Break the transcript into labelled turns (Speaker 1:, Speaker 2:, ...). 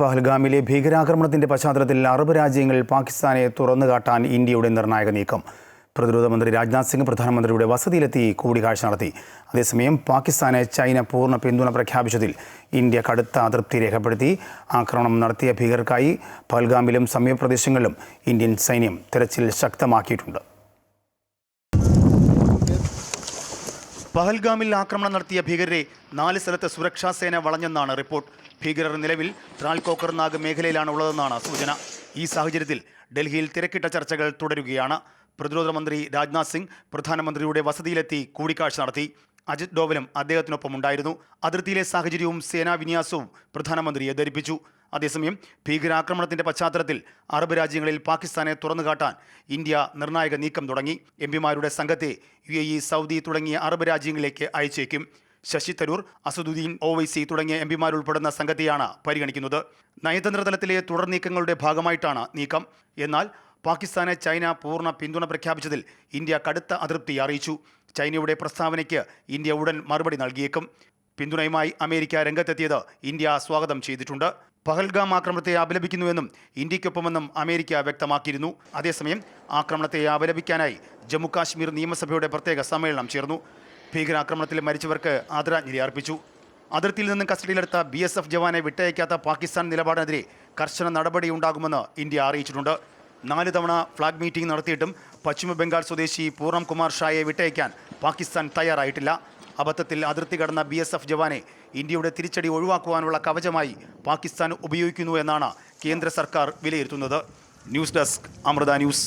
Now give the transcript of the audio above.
Speaker 1: പഹൽഗാമിലെ ഭീകരാക്രമണത്തിന്റെ പശ്ചാത്തലത്തിൽ അറബ് രാജ്യങ്ങൾ പാകിസ്ഥാനെ തുറന്നു കാട്ടാൻ ഇന്ത്യയുടെ നിർണായക നീക്കം. പ്രതിരോധ മന്ത്രി രാജ്നാഥ് സിംഗ് പ്രധാനമന്ത്രിയുടെ വസതിയിലെത്തി കൂടിക്കാഴ്ച നടത്തി. അതേസമയം പാകിസ്ഥാന് ചൈന പൂർണ പിന്തുണ പ്രഖ്യാപിച്ചതിൽ ഇന്ത്യ കടുത്ത അതൃപ്തി രേഖപ്പെടുത്തി. ആക്രമണം നടത്തിയ ഭീകർക്കായി പഹൽഗാമിലും സമീപ പ്രദേശങ്ങളിലും ഇന്ത്യൻ സൈന്യം തെരച്ചിൽ ശക്തമാക്കിയിട്ടുണ്ട്. പഹൽഗാമിൽ ആക്രമണം നടത്തിയ ഭീകരരെ നാല് സ്ഥലത്ത് സുരക്ഷാ സേന വളഞ്ഞെന്നാണ് റിപ്പോർട്ട്. ഭീകരർ നിലവിൽ ട്രാൽകോക്കർനാഗ് മേഖലയിലാണ് ഉള്ളതെന്നാണ് സൂചന. ഈ സാഹചര്യത്തിൽ ഡൽഹിയിൽ തിരക്കിട്ട ചർച്ചകൾ തുടരുകയാണ്. പ്രതിരോധ മന്ത്രി രാജ്നാഥ് സിംഗ് പ്രധാനമന്ത്രിയുടെ വസതിയിലെത്തി കൂടിക്കാഴ്ച നടത്തി. അജിത് ഡോവലും അദ്ദേഹത്തിനൊപ്പം ഉണ്ടായിരുന്നു അതിർത്തിയിലെ സാഹചര്യവും സേനാവിന്യാസവും പ്രധാനമന്ത്രിയെ ധരിപ്പിച്ചു. അതേസമയം ഭീകരാക്രമണത്തിന്റെ പശ്ചാത്തലത്തിൽ അറബ് രാജ്യങ്ങളിൽ പാകിസ്ഥാനെ തുറന്നുകാട്ടാൻ ഇന്ത്യ നിർണായക നീക്കം തുടങ്ങി. എം പിമാരുടെ സംഘത്തെ യു സൗദി തുടങ്ങിയ അറബ് രാജ്യങ്ങളിലേക്ക് അയച്ചേക്കും. ശശി തരൂർ അസദുദ്ദീൻ ഒവൈസി തുടങ്ങിയ എം പിമാരുൾപ്പെടുന്ന സംഘത്തെയാണ് പരിഗണിക്കുന്നത്. നയതന്ത്ര തലത്തിലെ തുടർ നീക്കങ്ങളുടെ ഭാഗമായിട്ടാണ് നീക്കം. എന്നാൽ പാകിസ്ഥാന് ചൈന പൂർണ പിന്തുണ പ്രഖ്യാപിച്ചതിൽ ഇന്ത്യ കടുത്ത അതൃപ്തി അറിയിച്ചു. ചൈനയുടെ പ്രസ്താവനയ്ക്ക് ഇന്ത്യ ഉടൻ മറുപടി നൽകിയേക്കും. പിന്തുണയുമായി അമേരിക്ക രംഗത്തെത്തിയത് ഇന്ത്യ സ്വാഗതം ചെയ്തിട്ടുണ്ട്. പഹൽഗാം ആക്രമണത്തെ അപലപിക്കുന്നുവെന്നും ഇന്ത്യയ്ക്കൊപ്പമെന്നും അമേരിക്ക വ്യക്തമാക്കിയിരുന്നു. അതേസമയം ആക്രമണത്തെ അപലപിക്കാനായി ജമ്മുകാശ്മീർ നിയമസഭയുടെ പ്രത്യേക സമ്മേളനം ചേർന്നു. ഭീകരാക്രമണത്തിൽ മരിച്ചവർക്ക് ആദരാഞ്ജലി അർപ്പിച്ചു. അതിർത്തിയിൽ നിന്നും കസ്റ്റഡിയിലെടുത്ത ബി എസ് എഫ് ജവാനെ വിട്ടയക്കാത്ത പാകിസ്ഥാൻ നിലപാടിനെതിരെ കർശന നടപടിയുണ്ടാകുമെന്ന് ഇന്ത്യ അറിയിച്ചിട്ടുണ്ട്. നാല് തവണ ഫ്ളാഗ് മീറ്റിംഗ് നടത്തിയിട്ടും പശ്ചിമ ബംഗാൾ സ്വദേശി പൂർണം കുമാർ ഷായെ വിട്ടയക്കാൻ പാകിസ്ഥാൻ തയ്യാറായിട്ടില്ല. അബദ്ധത്തിൽ അതിർത്തി കടന്ന ബി എസ് എഫ് ജവാനെ ഇന്ത്യയുടെ തിരിച്ചടി ഒഴിവാക്കുവാനുള്ള കവചമായി പാകിസ്ഥാൻ ഉപയോഗിക്കുന്നു എന്നാണ് കേന്ദ്ര സർക്കാർ വിലയിരുത്തുന്നത്. News desk Amrita news.